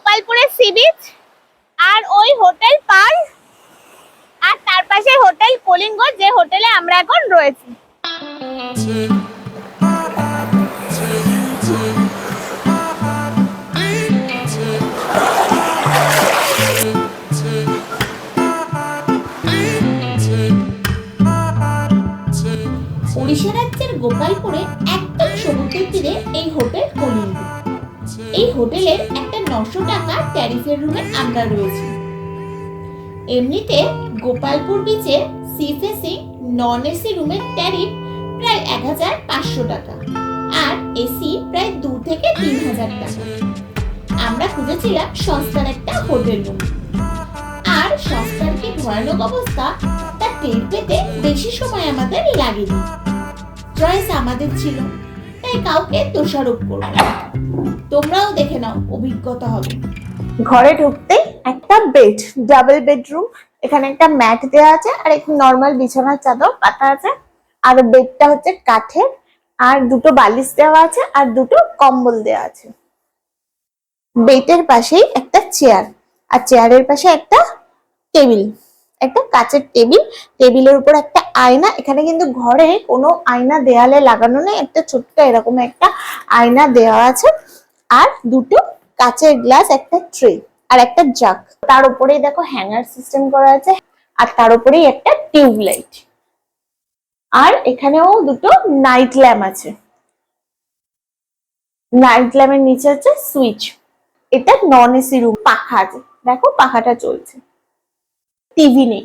গোপালপুরের sea beach আর ওই hotel পার আর তার পাশে হোটেল কলিঙ্গ, যে হোটেলে আমরা এখন রয়েছি। ওড়িশা রাজ্যের গোপালপুরে একদম সমুদ্রের তীরে এই হোটেল কলিঙ্গ। এই হোটেলের একটা নশো টাকা ট্যারিফের রুমে আমরা রয়েছি। এমনিতে গোপালপুর বিচে সি ফেসিং নন এসি রুমের ট্যারিফ প্রায় এক হাজার পাঁচশো টাকা আর এসি প্রায় দু থেকে তিন হাজার টাকা। আমরা খুঁজেছিলাম সস্তার একটা হোটেল রুম আর সস্তার কি ভয়ানক অবস্থা, তা টের পেতে বেশি সময় আমাদের লাগেনি। চয়েস আমাদের ছিল, তাই কাউকে দোষারোপ করব। তোমরাও দেখে নাও অভিজ্ঞতা হবে। ঘরে ঢুকতেই একটা বেড ডাবল বেডরুম এখানে একটা ম্যাট দেওয়া আছে, আর একটু নর্মাল বিছানার চাদর, পাতা আছে, আর বেডটা হচ্ছে কাঠের, আর দুটো বালিশ দেওয়া আছে, আর দুটো কম্বল দেওয়া আছে। বেডের পাশেই একটা চেয়ার আর চেয়ারের পাশে একটা টেবিল একটা কাচের টেবিল টেবিলের উপর একটা আয়না, এখানে কিন্তু ঘরে কোনো আয়না দেয়ালে লাগানো নেই, একটা ছোট্ট এরকম একটা আয়না দেওয়া আছে। আর দুটো কাচের গ্লাস, একটা ট্রে আর একটা জাগ তার উপরেই দেখো হ্যাঙ্গার সিস্টেম করা আছে আর তার উপরেই একটা টিউব লাইট আর এখানেও দুটো নাইট ল্যাম্প আছে। নাইট ল্যাম্পের নিচে আছে সুইচ এটা নন এসি রুম পাখা আছে। দেখো পাখাটা চলছে। টিভি নেই।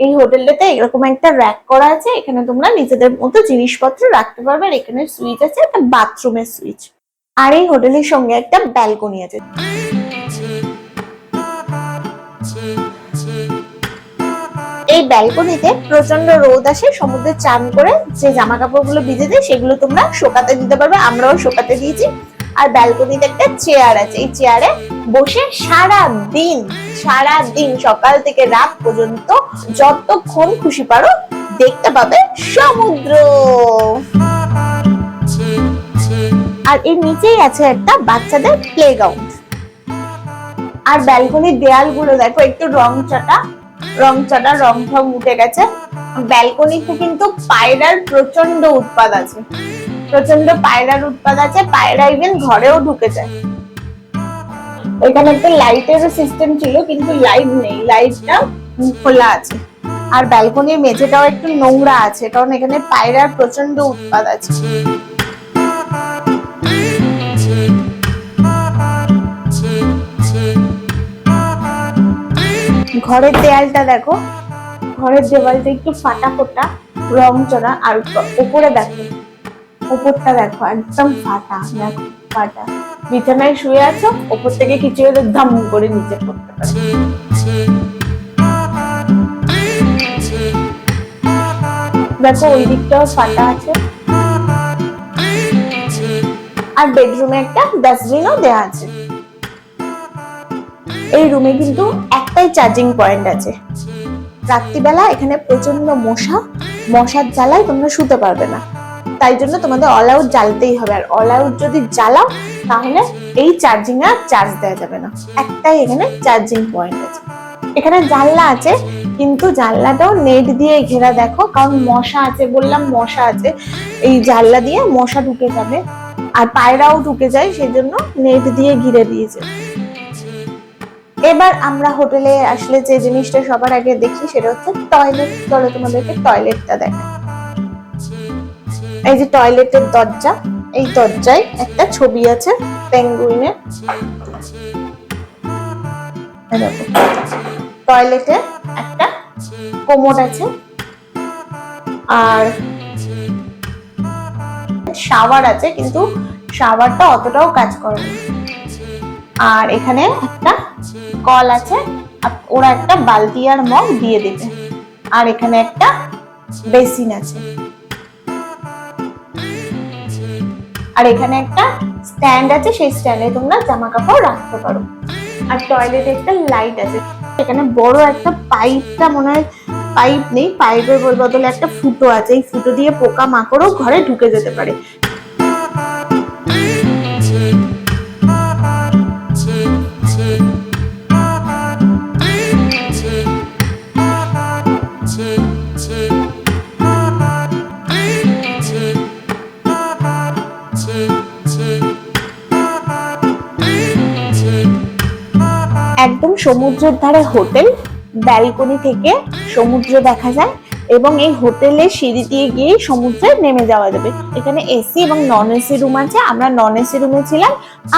এই হোটেলটাতে এরকম একটা র্যাক করা আছে। এখানে তোমরা নিজেদের মতো জিনিসপত্র রাখতে পারবে। আর এখানে সুইচ আছে, একটা বাথরুমের সুইচ আর এই হোটেলের সঙ্গে একটা ব্যালকনি আছে। এই ব্যালকনিতে প্রচণ্ড রোদ আসে, সমুদ্রে চান করে যে জামা কাপড়গুলো ভিজে দেয় সেগুলো তোমরা শোকাতে দিতে পারবে, আমরাও শোকাতে দিয়েছি। আর ব্যালকনিতে একটা চেয়ার আছে, এই চেয়ারে বসে সারা দিন সারা দিন সকাল থেকে রাত পর্যন্ত যতক্ষণ খুশি পারো, দেখতে পাবে সমুদ্র। আর এর নিচেই আছে একটা বাচ্চাদের প্লেগ্রাউন্ড আর ব্যালকনির দেয়ালগুলো দেখো, একটু রং চটা রং চটা, রং ঠং উঠে গেছে। ব্যালকনিতে কিন্তু পায়রার প্রচণ্ড উৎপাদ আছে। প্রচণ্ড পায়রার উৎপাদ আছে, পায়রা ইভেন ঘরেও ঢুকে যায়। এখানে একটা লাইটের সিস্টেম ছিল, কিন্তু লাইট নেই লাইটটা খোলা আছে। আর ব্যালকনির মেঝেটাও একটু নোংরা আছে, কারণ এখানে পায়রার প্রচণ্ড উৎপাদ আছে। ঘরের দেয়ালটা দেখো। ঘরের দেওয়ালটা একটু ফাটা ফোটা রং চড়া, আর উপরে দেখো। উপরটা দেখো, একদম ফাটা, দেখো, ফাটা। বিছানায় শুয়ে আছো, উপর থেকে কিছু হলে ধাম করে নিচে পড়তে পারে। দেখো, ওই দিকটাও ফাটা আছে। আর বেডরুমে একটা ডাস্টবিনও দেওয়া আছে। এই রুমে কিন্তু একটাই চার্জিং পয়েন্ট আছে। রাত্রিবেলা এখানে প্রচণ্ড মশা, মশার জ্বালায় তোমরা শুতে পারবে না। তাই জন্য তোমাদের অল আউট জ্বালতেই হবে। আর অল আউট যদি জ্বালাও, তাহলে এই চার্জিং আর চার্জ দেওয়া যাবে না। একটাই এখানে চার্জিং পয়েন্ট আছে। এখানে জানলা আছে, কিন্তু জানলাটাও নেট দিয়ে ঘেরা দেখো, কারণ মশা আছে, বললাম মশা আছে। এই জানলা দিয়ে মশা ঢুকে যাবে। আর পায়রাও ঢুকে যায়, সেজন্য নেট দিয়ে ঘিরে দিয়েছে। এবার আমরা হোটেলে আসলে যে জিনিসটা সবার আগে দেখি সেটা হচ্ছে টয়লেট চলো তোমাদেরকে টয়লেটটা দেখা এই যে টয়লেটের দরজা, এই দরজায় একটা ছবি আছে পেঙ্গুইনের টয়লেটে একটা কোমোড আছে। আর শাওয়ার আছে, কিন্তু শাওয়ারটা অতটাও কাজ করে না। আর এখানে একটা কল আছে ওরা একটা বালতি আর মগ দিয়ে দেবে আর এখানে একটা বেসিন আছে। আর এখানে একটা স্ট্যান্ড আছে, সেই স্ট্যান্ডে তোমরা জামা কাপড় রাখতে পারো। আর টয়লেটে একটা লাইট আছে। এখানে বড় একটা পাইপটা মনে হয় পাইপ নেই, পাইপের বদলে একটা ফুটো আছে। এই ফুটো দিয়ে পোকা মাকড়ও ঘরে ঢুকে যেতে পারে। একদম সমুদ্রের ধারে হোটেল, ব্যালকনি থেকে সমুদ্র দেখা যায় এবং এই হোটেলে সিঁড়ি দিয়ে গিয়ে সমুদ্রে নেমে যাওয়া যাবে। এখানে এসি এবং নন এসি রুম আছে, আমরা নন এসি রুমে ছিলাম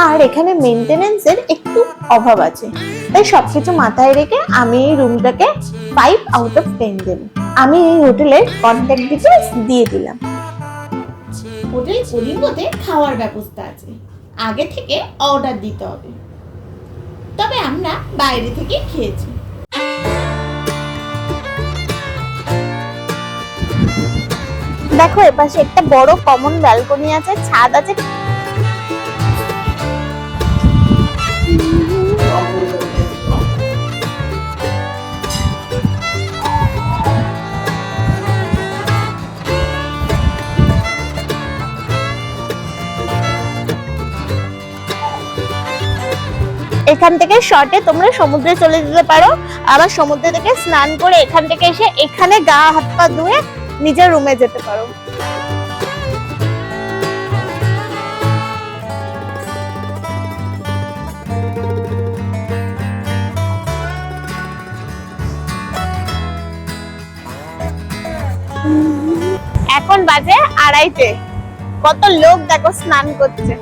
আর এখানে মেনটেনেন্সের একটু অভাব আছে। তাই সবকিছু মাথায় রেখে আমি এই রুমটাকে ফাইভ আউট অফ টেন দেব। আমি এই হোটেলের কন্ট্যাক্ট ডিটেলস দিয়ে দিলাম। হোটেল কলিঙ্গতে খাওয়ার ব্যবস্থা আছে। আগে থেকে অর্ডার দিতে হবে। তবে আমরা বাইরে থেকে খেয়েছি। দেখো এপাশে একটা বড় কমন ব্যালকনি আছে ছাদ আছে। এখান থেকে শর্টে তোমরা সমুদ্রে চলে যেতে পারো। আবার সমুদ্র থেকে স্নান করে এখান থেকে এসে এখানে গা, হাত, পা ধুয়ে নিজের রুমে যেতে পারো। এখন বাজে আড়াইটে। কত লোক দেখো স্নান করছে।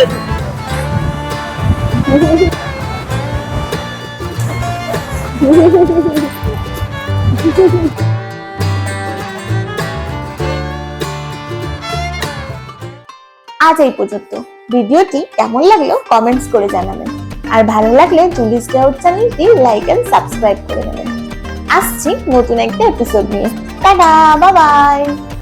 আজ এই পর্যন্ত। ভিডিওটি কেমন লাগল কমেন্টস করে জানাবেন। আর ভালো লাগলে জুলিস ডাউট চ্যানেলটি লাইক এন্ড সাবস্ক্রাইব করে নেবেন আসছি নতুন একটা এপিসোড নিয়ে। Tata bye bye